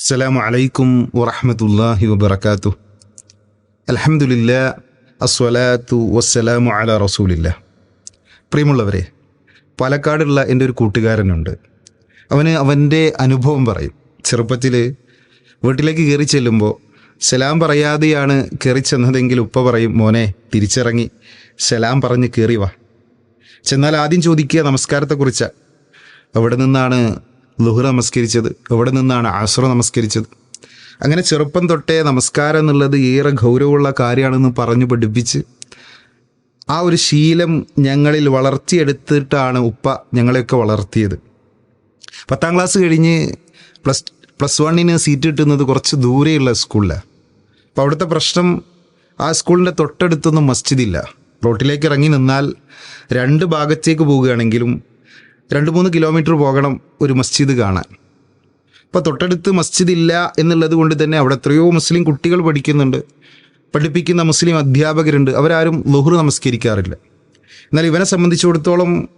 السلام عليكم ورحمة الله وبركاته الحمد لله الصلاة والسلام على رسول الله പ്രിയമുള്ളവരെ പാലക്കാടുള്ള എൻ്റെ ഒരു കൂട്ടുകാരനുണ്ട് അവന് അവൻ്റെ അനുഭവം പറയും ചെറുപ്പത്തിൽ വീട്ടിലേക്ക് കയറി ചെല്ലുമ്പോൾ സലാം പറയാതെയാണ് കയറി ചെന്നതെങ്കിൽ ഉപ്പ പറയും മോനെ തിരിച്ചിറങ്ങി സലാം പറഞ്ഞ് കയറി വാ ചെന്നാൽ ആദ്യം ചോദിക്കുക നമസ്കാരത്തെക്കുറിച്ച് എവിടെ നിന്നാണ് ലുഹർ നമസ്കരിച്ചത്. എവിടെ നിന്നാണ് അസുറ നമസ്കരിച്ചത്? അങ്ങനെ ചെറുപ്പം തൊട്ടേ നമസ്കാരം എന്നുള്ളത് ഏറെ ഗൗരവമുള്ള കാര്യമാണെന്ന് പറഞ്ഞു പഠിപ്പിച്ച് ആ ഒരു ശീലം ഞങ്ങളിൽ വളർത്തിയെടുത്തിട്ടാണ് ഉപ്പ ഞങ്ങളെയൊക്കെ വളർത്തിയത്. പത്താം ക്ലാസ് കഴിഞ്ഞ് പ്ലസ് പ്ലസ് വണ്ണിന് സീറ്റ് കിട്ടുന്നത് കുറച്ച് ദൂരെയുള്ള സ്കൂളിലാണ് അപ്പോൾ അവിടുത്തെ പ്രശ്നം ആ സ്കൂളിന്റെ തൊട്ടടുത്തൊന്നും മസ്ജിദില്ല. റോട്ടിലേക്ക് ഇറങ്ങി നിന്നാൽ രണ്ട് ഭാഗത്തേക്ക് പോവുകയാണെങ്കിലും രണ്ട് മൂന്ന് കിലോമീറ്റർ പോകണം ഒരു മസ്ജിദ് കാണാൻ. അപ്പോൾ തൊട്ടടുത്ത് മസ്ജിദ് ഇല്ല എന്നുള്ളത് കൊണ്ട് തന്നെ അവിടെ എത്രയോ മുസ്ലിം കുട്ടികൾ പഠിക്കുന്നുണ്ട്. പഠിപ്പിക്കുന്ന മുസ്ലിം അധ്യാപകരുണ്ട്. അവരാരും ലുഹർ നമസ്കരിക്കാറില്ല. എന്നാൽ ഇവനെ സംബന്ധിച്ചിടത്തോളം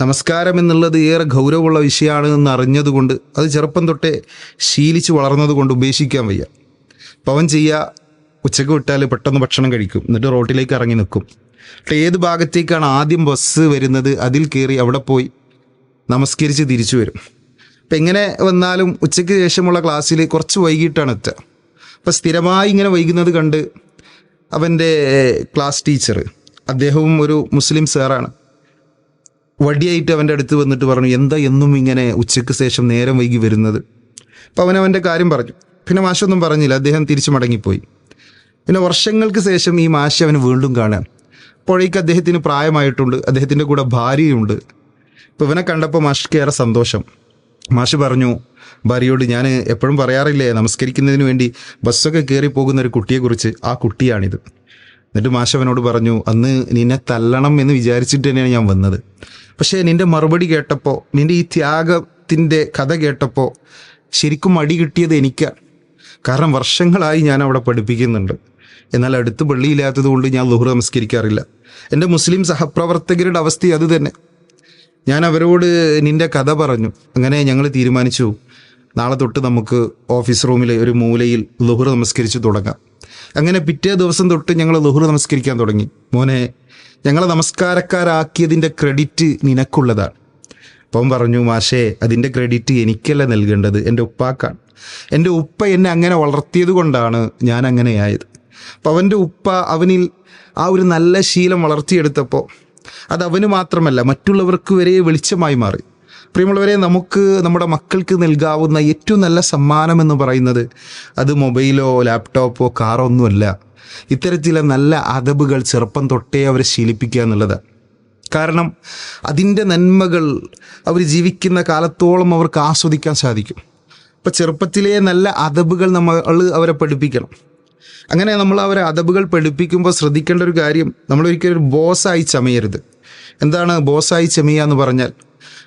നമസ്കാരം എന്നുള്ളത് ഏറെ ഗൗരവമുള്ള വിഷയമാണ് എന്ന് അറിഞ്ഞതുകൊണ്ട് അത് ചെറുപ്പം തൊട്ടേ ശീലിച്ച് വളർന്നത് കൊണ്ട് ഉപേക്ഷിക്കാൻ വയ്യ. പവൻ ചെയ്യുക ഉച്ചയ്ക്ക് വിട്ടാൽ പെട്ടെന്ന് ഭക്ഷണം കഴിക്കും. എന്നിട്ട് റോട്ടിലേക്ക് ഇറങ്ങി നിൽക്കും ഏത് ഭാഗത്തേക്കാണ് ആദ്യം ബസ് വരുന്നത്? അതിൽ കയറി അവിടെ പോയി. നമസ്കരിച്ച് തിരിച്ചു വരും. അപ്പം എങ്ങനെ വന്നാലും ഉച്ചയ്ക്ക് ശേഷമുള്ള ക്ലാസ്സിൽ കുറച്ച് വൈകിട്ടാണ് എത്തുക. അപ്പം സ്ഥിരമായി ഇങ്ങനെ വൈകുന്നത് കണ്ട് അവന്റെ ക്ലാസ് ടീച്ചർ അദ്ദേഹവും ഒരു മുസ്ലിം സാറാണ്. വടിയായിട്ട് അവന്റെ അടുത്ത് വന്നിട്ട് പറഞ്ഞു എന്താ എന്നും ഇങ്ങനെ ഉച്ചയ്ക്ക് ശേഷം നേരം വൈകി വരുന്നത്? അപ്പം അവൻ അവന്റെ കാര്യം പറഞ്ഞു. പിന്നെ മാഷൊന്നും പറഞ്ഞില്ല അദ്ദേഹം തിരിച്ചു മടങ്ങിപ്പോയി. പിന്നെ വർഷങ്ങൾക്ക് ശേഷം ഈ മാഷ അവന് വീണ്ടും കാണാൻ അപ്പോഴേക്ക് അദ്ദേഹത്തിന് പ്രായമായിട്ടുണ്ട് അദ്ദേഹത്തിന്റെ കൂടെ ഭാര്യയുണ്ട്. അപ്പോൾ ഇവനെ കണ്ടപ്പോൾ മാഷിക്ക് ഏറെ സന്തോഷം. മാഷ് പറഞ്ഞു ഭാര്യയോട് ഞാൻ എപ്പോഴും പറയാറില്ലേ നമസ്കരിക്കുന്നതിന് വേണ്ടി ബസ്സൊക്കെ കയറി പോകുന്ന ഒരു കുട്ടിയെക്കുറിച്ച് ആ കുട്ടിയാണിത്. എന്നിട്ട് മാഷ് അവനോട് പറഞ്ഞു അന്ന് നിന്നെ തല്ലണം എന്ന് വിചാരിച്ചിട്ട് തന്നെയാണ് ഞാൻ വന്നത്. പക്ഷേ നിന്റെ മറുപടി കേട്ടപ്പോൾ നിന്റെ ഈ ത്യാഗത്തിന്റെ കഥ കേട്ടപ്പോൾ ശരിക്കും അടി കിട്ടിയത് എനിക്കാണ് കാരണം വർഷങ്ങളായി ഞാൻ അവിടെ പഠിപ്പിക്കുന്നുണ്ട്. എന്നാൽ അടുത്ത് പള്ളിയില്ലാത്തത് കൊണ്ട് ഞാൻ ലുഹുർ നമസ്കരിക്കാറില്ല. എന്റെ മുസ്ലിം സഹപ്രവർത്തകരുടെ അവസ്ഥ അത് തന്നെ. ഞാൻ അവരോട് നിന്റെ കഥ പറഞ്ഞു. അങ്ങനെ ഞങ്ങൾ തീരുമാനിച്ചു. നാളെ തൊട്ട് നമുക്ക് ഓഫീസ് റൂമിലെ ഒരു മൂലയിൽ ലുഹുർ നമസ്കരിച്ച് തുടങ്ങാം. അങ്ങനെ പിറ്റേ ദിവസം തൊട്ട് ഞങ്ങൾ ലുഹുർ നമസ്കരിക്കാൻ തുടങ്ങി. മോനെ ഞങ്ങളെ നമസ്കാരക്കാരാക്കിയതിന്റെ ക്രെഡിറ്റ് നിനക്കുള്ളതാണ്. അപ്പം പറഞ്ഞു മാഷേ അതിന്റെ ക്രെഡിറ്റ് എനിക്കല്ല നൽകേണ്ടത്? എന്റെ ഉപ്പാക്കാണ്. എന്റെ ഉപ്പ എന്നെ അങ്ങനെ വളർത്തിയത് കൊണ്ടാണ് ഞാൻ അങ്ങനെയായത്. അപ്പം അവന്റെ ഉപ്പ അവനിൽ ആ ഒരു നല്ല ശീലം വളർത്തിയെടുത്തപ്പോൾ അത് അവന് മാത്രമല്ല മറ്റുള്ളവർക്ക് വരെ വെളിച്ചമായി മാറി. പ്രിയമുള്ളവരെ നമുക്ക് നമ്മുടെ മക്കൾക്ക് നൽകാവുന്ന ഏറ്റവും നല്ല സമ്മാനം എന്ന് പറയുന്നത് അത് മൊബൈലോ ലാപ്ടോപ്പോ കാറോ ഒന്നുമല്ല ഇത്തരത്തിലെ നല്ല അതബുകൾ ചെറുപ്പം തൊട്ടേ അവരെ ശീലിപ്പിക്കുക എന്നുള്ളത്. കാരണം അതിന്റെ നന്മകൾ അവർ ജീവിക്കുന്ന കാലത്തോളം അവർക്ക് ആസ്വദിക്കാൻ സാധിക്കും. അപ്പോൾ ചെറുപ്പത്തിലെ നല്ല അതബുകൾ നമ്മൾ അവരെ പഠിപ്പിക്കണം. അങ്ങനെ നമ്മൾ അവരെ അതബുകൾ പഠിപ്പിക്കുമ്പോൾ ശ്രദ്ധിക്കേണ്ട ഒരു കാര്യം നമ്മൾ ഒരിക്കലും ഒരു ബോസായി ചമയരുത്. എന്താണ് ബോസായി ചമയുക എന്ന് പറഞ്ഞാൽ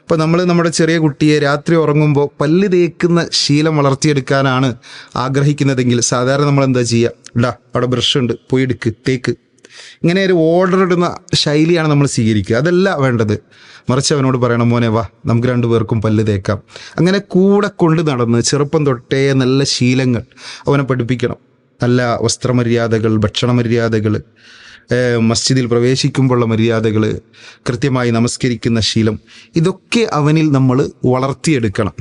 ഇപ്പോൾ നമ്മൾ നമ്മുടെ ചെറിയ കുട്ടിയെ രാത്രി ഉറങ്ങുമ്പോൾ പല്ല് തേക്കുന്ന ശീലം വളർത്തിയെടുക്കാനാണ് ആഗ്രഹിക്കുന്നതെങ്കിൽ സാധാരണ നമ്മൾ എന്താ ചെയ്യുക? ഇടാ അവിടെ ബ്രഷ് ഉണ്ട് പോയി എടുക്ക് തേക്ക്. ഇങ്ങനെ ഒരു ഓർഡർ ഇടുന്ന ശൈലിയാണ് നമ്മൾ സ്വീകരിക്കുക. അതല്ല വേണ്ടത്. മറിച്ച് അവനോട് പറയണം മോനെ വാ നമുക്ക് രണ്ടു പേർക്കും പല്ല് തേക്കാം. അങ്ങനെ കൂടെ കൊണ്ട് നടന്ന് ചെറുപ്പം തൊട്ടേ നല്ല ശീലങ്ങൾ അവനെ പഠിപ്പിക്കണം. നല്ല വസ്ത്രമര്യാദകൾ ഭക്ഷണമര്യാദകൾ മസ്ജിദിൽ പ്രവേശിക്കുമ്പോഴുള്ള മര്യാദകൾ കൃത്യമായി നമസ്കരിക്കുന്ന ശീലം ഇതൊക്കെ അവനിൽ നമ്മൾ വളർത്തിയെടുക്കണം.